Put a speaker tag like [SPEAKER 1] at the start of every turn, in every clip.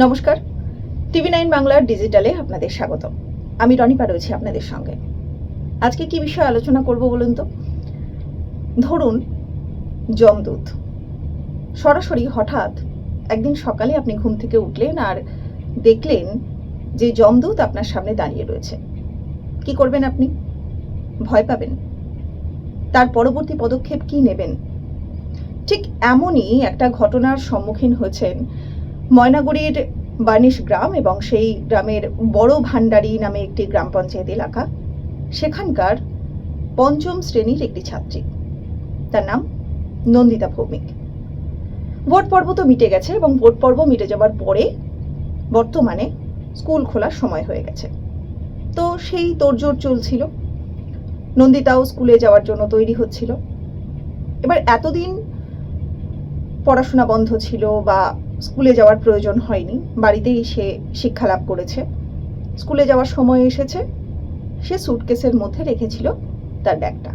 [SPEAKER 1] নমস্কার। TV nine বাংলার ডিজিটালে আপনাদের স্বাগত আমি রনিপা রয়েছি আপনাদের সঙ্গে। আজকে কি বিষয়ে আলোচনা করব বলুন তো? ধরুন, যমদূত। সরাসরি হঠাৎ একদিন সকালে আপনি ঘুম থেকে উঠলেন আর দেখলেন যে যমদূত আপনার সামনে দাঁড়িয়ে রয়েছে। কি করবেন আপনি? ভয় পাবেন। তার পরবর্তী পদক্ষেপ কি নেবেন? ঠিক এমনই একটা ঘটনার সম্মুখীন হয়েছেন ময়নাগুড়ির বানিশ গ্রাম এবং সেই গ্রামের বড় ভান্ডারি নামে একটি গ্রাম পঞ্চায়েত এলাকা। সেখানকার পঞ্চম শ্রেণির একটি ছাত্রী। তার নাম নন্দিতা ভৌমিক। ভোট পর্ব তো মিটে গেছে এবং ভোট পর্ব মিটে যাওয়ার পরে বর্তমানে স্কুল খোলার সময় হয়ে গেছে। তো সেই তোড়জোড় চলছিল। নন্দিতাও স্কুলে যাওয়ার জন্য তৈরি হচ্ছিল। এবার এতদিন পড়াশোনা বন্ধ ছিল বা স্কুলে যাওয়ার প্রয়োজন হয়নি, বাড়িতেই সে শিক্ষা লাভ করেছে। স্কুলে যাওয়ার সময় এসেছে, সে সুটকেসের মধ্যে রেখেছিল তার ব্যাগটা।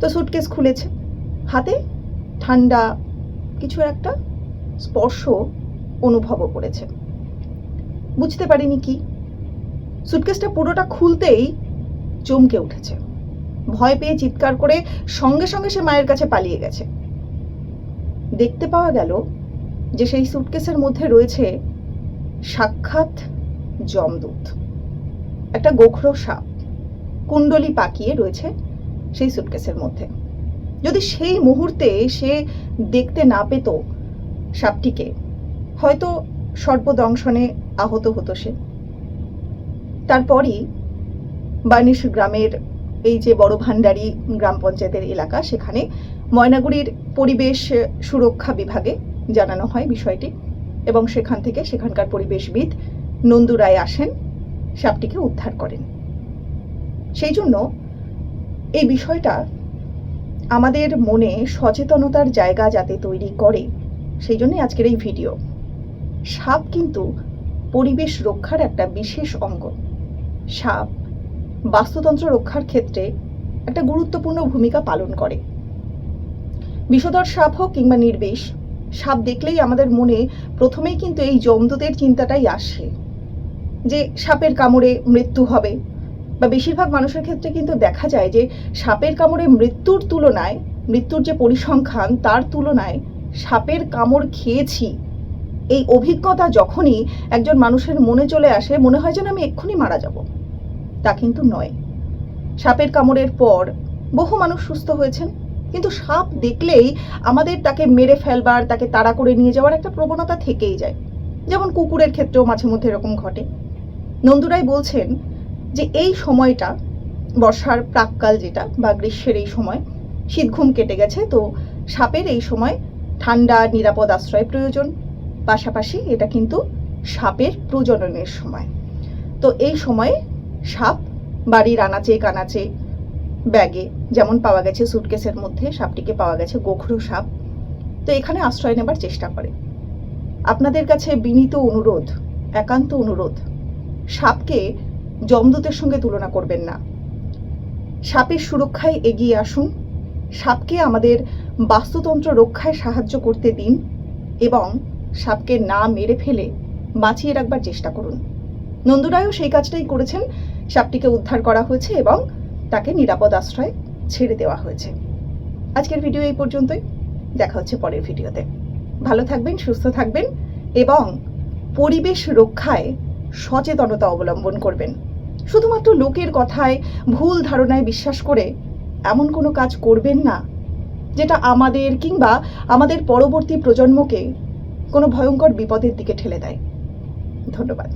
[SPEAKER 1] তো সুটকেস খুলেছে। হাতে ঠান্ডা কিছু একটা স্পর্শ অনুভবও করেছে। বুঝতে পারিনি কি। সুটকেসটা পুরোটা খুলতেই চমকে উঠেছে। ভয় পেয়ে চিৎকার করে সঙ্গে সঙ্গে সে মায়ের কাছে পালিয়ে গেছে। দেখতে পাওয়া গেল যে সেই সুটকেসের মধ্যে রয়েছে সাক্ষাৎ যমদূত। একটা গোখরো সাপ, কুণ্ডলি পাকিয়ে রয়েছে সেই সুটকেসের মধ্যে। যদি সেই মুহূর্তে সে দেখতে না পেত সাপটিকে, হয়তো সর্পদংশনে আহত হতো সে। তারপরই বানিশ গ্রামের এই যে বড় ভান্ডারি গ্রাম পঞ্চায়েতের এলাকা, সেখানে ময়নাগুড়ির পরিবেশ সুরক্ষা বিভাগে জানানো হয় বিষয়টি এবং সেখান থেকে সেখানকার পরিবেশবিদ নন্দু রায় আসেন, সাপটিকে উদ্ধার করেন। সেই জন্য এই বিষয়টা আমাদের মনে সচেতনতার জায়গা যাতে তৈরি করে, সেই জন্যই আজকের এই ভিডিও। সাপ কিন্তু পরিবেশ রক্ষার একটা বিশেষ অঙ্গ। সাপ বাস্তুতন্ত্র রক্ষার ক্ষেত্রে একটা গুরুত্বপূর্ণ ভূমিকা পালন করে। বিষধর সাপ হোক কিংবা নির্বিষ, সাপ দেখলেই আমাদের মনে প্রথমেই কিন্তু এই জমদূতের চিন্তাটাই আসে। যে সাপের কামড়ে মৃত্যু হবে, বা বেশিরভাগ মানুষের ক্ষেত্রে কিন্তু দেখা যায় যে সাপের কামড়ে মৃত্যুর তুলনায়, মৃত্যুর যে পরিসংখ্যান তার তুলনায় সাপের কামড় খেয়েছি। এই অভিজ্ঞতা যখনই একজন মানুষের মনে চলে আসে, মনে হয় যেন আমি এক্ষুনি মারা যাব। তা কিন্তু নয়। সাপের কামড়ের পর বহু মানুষ সুস্থ হয়েছেন, কিন্তু সাপ দেখলেই আমাদের তাকে মেরে ফেলবার, তাকে তাড়া করে নিয়ে যাওয়ার একটা প্রবণতা থেকেই যায়। যেমন কুকুরের ক্ষেত্রেও মাঝে মধ্যে এরকম ঘটে। নন্দুরাই বলছেন যে, এই সময়টা, বর্ষার প্রাককাল যেটা বা গ্রীষ্মের এই সময়, শীত ঘুম কেটে গেছে, তো সাপের এই সময় ঠান্ডা, নিরাপদ আশ্রয় প্রয়োজন। পাশাপাশি এটা কিন্তু সাপের প্রজননের সময়। তো এই সময়ে সাপ বাড়ির আনাচে কানাচে ব্যাগে যেমন পাওয়া গেছে সুটকেসের মধ্যে, সাপটিকে পাওয়া গেছে গোখরো সাপ। তো এখানে আশ্রয় নেবার চেষ্টা করে। আপনাদের কাছে বিনীত অনুরোধ, একান্ত অনুরোধ, সাপকে জমদূতের সঙ্গে তুলনা করবেন না। সাপের সুরক্ষায় এগিয়ে আসুন, সাপকে আমাদের বাস্তুতন্ত্র রক্ষায় সাহায্য করতে দিন এবং সাপকে না মেরে ফেলে বাঁচিয়ে রাখবার চেষ্টা করুন। নন্দুরায়ও সেই কাজটাই করেছেন। সাপটিকে উদ্ধার করা হয়েছে এবং তাকে নিরাপদ আশ্রয় ছেড়ে দেওয়া হয়েছে। আজকের ভিডিও এই পর্যন্তই। দেখা হচ্ছে পরের ভিডিওতে। ভালো থাকবেন, সুস্থ থাকবেন এবং পরিবেশ রক্ষায় সচেতনতা অবলম্বন করবেন। শুধুমাত্র লোকের কথায়, ভুল ধারণায় বিশ্বাস করে এমন কোনো কাজ করবেন না যেটা আমাদের কিংবা আমাদের পরবর্তী প্রজন্মকে কোনো ভয়ঙ্কর বিপদের দিকে ঠেলে দেয়। ধন্যবাদ।